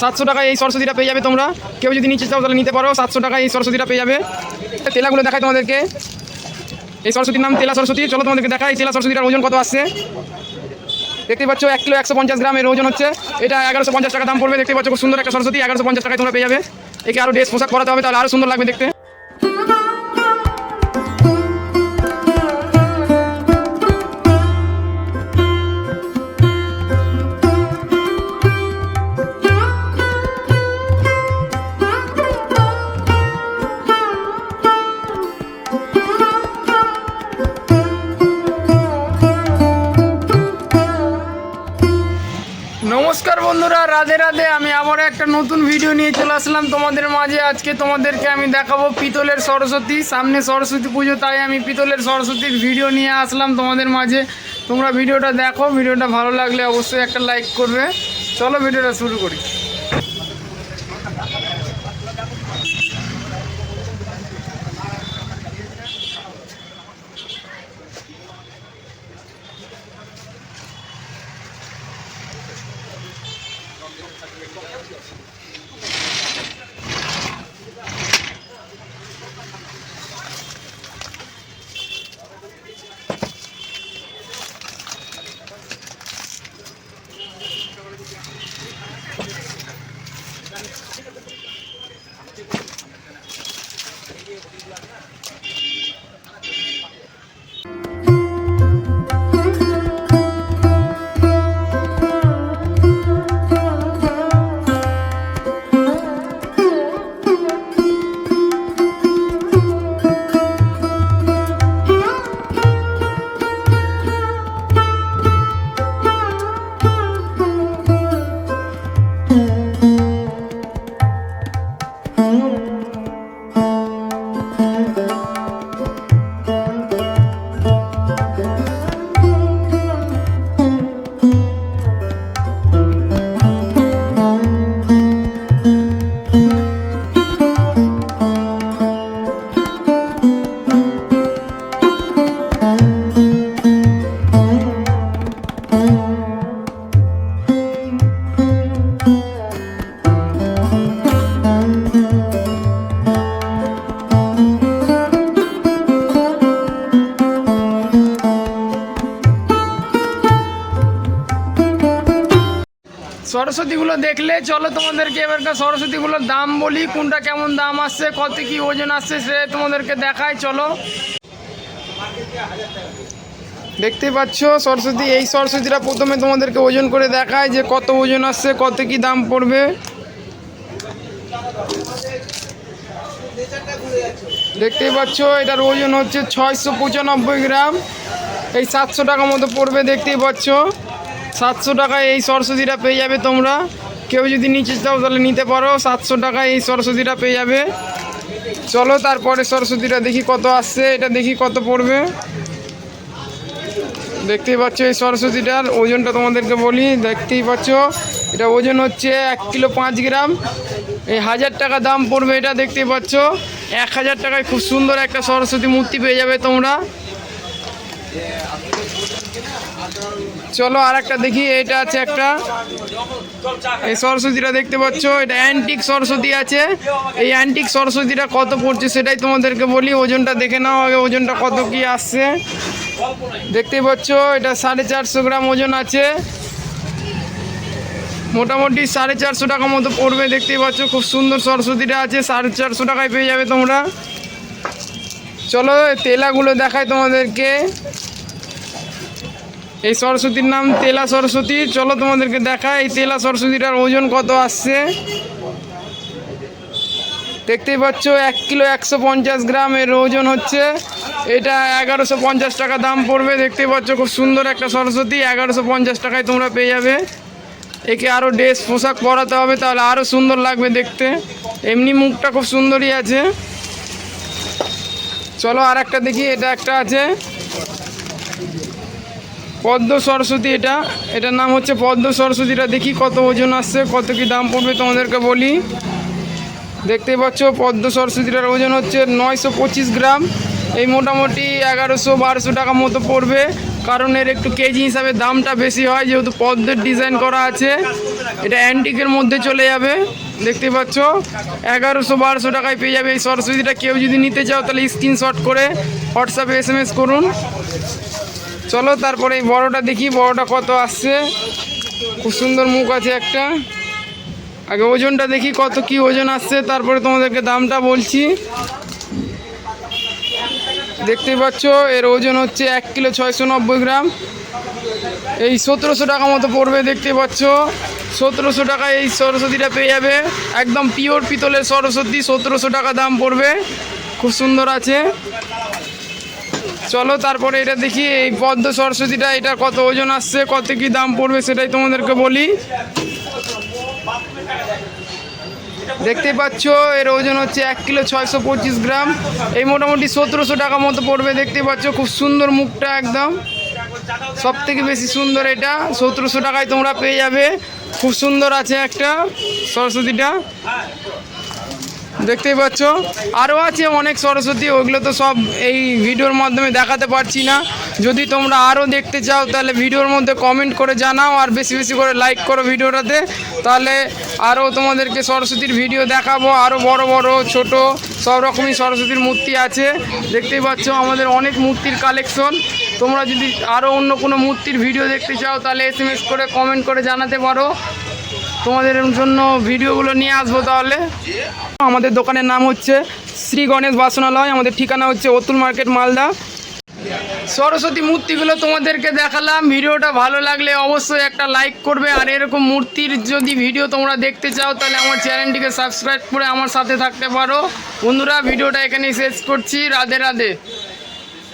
সাতশো টাকা এই সরস্বতীটা পেয়ে যাবে তোমরা। কেউ যদি নিচে চাও তাহলে নিতে পারো, সাতশো টাকা এই সরস্বতীটা পেয়ে যাবে। তেলাগুলো দেখায় তোমাদেরকে। এই সরস্বতীর নাম তেলা সরস্বতী। চলো তোমাদেরকে এই তেলা সরস্বতীটার ওজন কত আসছে? দেখতে পাচ্ছ, এক কিলো একশো পঞ্চাশ গ্রামের ওজন হচ্ছে। এটা এগারোশো পঞ্চাশ টাকা দাম পড়বে। দেখতে পাচ্ছ, খুব সুন্দর একটা সরস্বতী। এগারোশো পঞ্চাশ টাকায় তোমরা পেয়ে যাবে। একে আরও ড্রেস পোশাক করাতে হবে, তাহলে আরও সুন্দর লাগবে দেখতে। নমস্কার বন্ধুরা, রাধে রাধে। আমি আবার একটা নতুন ভিডিও নিয়ে চলে আসলাম তোমাদের মাঝে। আজকে তোমাদেরকে আমি দেখাবো পিতলের সরস্বতী। সামনে সরস্বতী পুজো, তাই আমি পিতলের সরস্বতীর ভিডিও নিয়ে আসলাম তোমাদের মাঝে। তোমরা ভিডিওটা দেখো ভিডিওটা ভালো লাগলে অবশ্যই একটা লাইক করবে। চলো ভিডিওটা শুরু করি। Música সরস্বতীগুলো দেখলে চলো তোমাদেরকে এবারকার সরস্বতীগুলোর দাম বলি, কোনটা কেমন দাম আসছে, কত কি ওজন আসছে সে তোমাদেরকে দেখাই, চলো। দেখতে পাচ্ছ, সরস্বতী, এই সরস্বতীটা প্রথমে তোমাদেরকে ওজন করে দেখায় যে কত ওজন আসছে, কত কি দাম পড়বে। দেখতেই পাচ্ছ, এটার ওজন হচ্ছে ছয়শো পঁচানব্বই গ্রাম, এই সাতশো টাকা মতো পড়বে, দেখতেই পাচ্ছ। সাতশো টাকায় এই সরস্বতীটা পেয়ে যাবে তোমরা। কেউ যদি নিচে চাও তাহলে নিতে পারো। সাতশো টাকায় এই সরস্বতীটা পেয়ে যাবে। চলো তারপরে সরস্বতীটা দেখি কত আসছে। এটা দেখি কত পড়বে। দেখতেই পাচ্ছ এই সরস্বতীটার ওজনটা তোমাদেরকে বলি। দেখতেই পাচ্ছ, এটা ওজন হচ্ছে এক কিলো পাঁচ গ্রাম। এই হাজার টাকা দাম পড়বে এটা, দেখতেই পাচ্ছ। এক হাজার টাকায় খুব সুন্দর একটা সরস্বতী মূর্তি পেয়ে যাবে তোমরা। চলো আর একটা দেখি, এটা আছে একটা। এই সরস্বতীটা দেখতে পাচ্ছ, এটা অ্যান্টিক সরস্বতী আছে। এই অ্যান্টিক সরস্বতীটা কত পড়ছে সেটাই তোমাদেরকে বলি, ওজনটা দেখে নাও আগে, ওজনটা কত কি আসছে। দেখতেই পাচ্ছ, এটা সাড়ে চারশো গ্রাম ওজন আছে। মোটামুটি সাড়ে চারশো টাকা মতো পড়বে, দেখতেই পাচ্ছ, খুব সুন্দর সরস্বতীটা আছে, সাড়ে চারশো টাকায় পেয়ে যাবে তোমরা। চলো তেলাগুলো দেখায় তোমাদেরকে। এই সরস্বতীর নাম তেলা সরস্বতী। চলো তোমাদেরকে দেখা এই তেলা সরস্বতীটার ওজন কত আসছে? দেখতেই পাচ্ছ, এক কিলো একশো পঞ্চাশ গ্রাম এর ওজন হচ্ছে। এটা এগারোশো পঞ্চাশ টাকা দাম পড়বে। দেখতেই পাচ্ছ, খুব সুন্দর একটা সরস্বতী। এগারোশো পঞ্চাশ টাকায় তোমরা পেয়ে যাবে। একে আরও ড্রেস, পোশাক পরাতে হবে, তাহলে আরও সুন্দর লাগবে দেখতে। এমনি মুখটা খুব সুন্দরই আছে। চলো আর একটা দেখি, এটা একটা আছে। পদ্ম সরস্বতী এটা। এটার নাম হচ্ছে পদ্ম সরস্বতীটা। দেখি কত ওজন আসছে, কত কি দাম পড়বে তোমাদেরকে বলি। দেখতেই পাচ্ছ, পদ্ম সরস্বতীটার ওজন হচ্ছে নয়শো পঁচিশ গ্রাম। এই মোটামুটি এগারোশো বারোশো টাকা মতো পড়বে। কারণ এর একটু কেজি হিসাবে দামটা বেশি হয়, যেহেতু পদ্মের ডিজাইন করা আছে। এটা অ্যান্টিকের মধ্যে চলে যাবে। দেখতে পাচ্ছ, এগারোশো বারোশো টাকায় পেয়ে যাবে এই সরস্বতীটা। কেউ যদি নিতে চাও তাহলে স্ক্রিনশট করে হোয়াটসঅ্যাপে এস করুন। চলো তারপরে এই বড়টা দেখি, বড়টা কত আসছে। খুব সুন্দর মুখ আছে একটা। আগে ওজনটা দেখি, কত কি ওজন আসছে, তারপরে তোমাদেরকে দামটা বলছি। দেখতে পাচ্ছ, এর ওজন হচ্ছে এক কিলো ছয়শো নব্বই গ্রাম। এই সতেরোশো টাকা মতো পড়বে দেখতে পাচ্ছ। সতেরোশো টাকা এই সরস্বতীটা পেয়ে যাবে। একদম পিওর পিতলের সরস্বতী, সতেরোশো টাকা দাম পড়বে। খুব সুন্দর আছে। চলো তারপরে এটা দেখি, এই পদ্ম সরস্বতীটা, এটা কত ওজন আসছে, কত কি দাম পড়বে সেটাই তোমাদেরকে বলি। দেখতে পাচ্ছ, এর ওজন হচ্ছে এক কিলো ছয়শো পঁচিশ গ্রাম, এই মোটামুটি সতেরোশো টাকা মতো পড়বে, দেখতে পাচ্ছ, খুব সুন্দর মুখটা একদম। সব থেকে বেশি সুন্দর এটা, সতেরোশো টাকায় তোমরা পেয়ে যাবে। খুব সুন্দর আছে একটা সরস্বতীটা। দেখতেই পাচ্ছ। আরও আছে অনেক সরস্বতী, ওগুলো তো সব এই ভিডিওর মাধ্যমে দেখাতে পারছি না। যদি তোমরা আরও দেখতে চাও, তাহলে ভিডিওর মধ্যে কমেন্ট করে জানাও, আর বেশি বেশি করে লাইক করো ভিডিওটাতে। তাহলে আরও তোমাদেরকে সরস্বতীর ভিডিও দেখাবো। আরও বড় বড়, ছোট, সব রকমই সরস্বতীর মূর্তি আছে। দেখতেই পাচ্ছ আমাদের অনেক মূর্তির কালেকশন তোমরা যদি আরও অন্য কোনো মূর্তির ভিডিও দেখতে চাও, তাহলে এস করে কমেন্ট করে জানাতে পারো। তোমাদের জন্য ভিডিওগুলো নিয়ে আসব তাহলে। আমাদের দোকানের নাম হচ্ছে শ্রী গণেশ বাসনালয়, আমাদের ঠিকানা হচ্ছে অতুল মার্কেট, মালদা। সরস্বতী মূর্তিগুলো তোমাদেরকে দেখালাম, ভিডিওটা ভালো লাগলে অবশ্যই একটা লাইক করবে, আর এরকম মূর্তির যদি ভিডিও তোমরা দেখতে চাও, তাহলে আমার চ্যানেলটিকে সাবস্ক্রাইব করে আমার সাথে থাকতে পারো। বন্ধুরা, ভিডিওটা এখানেই শেষ করছি, রাধে রাধে।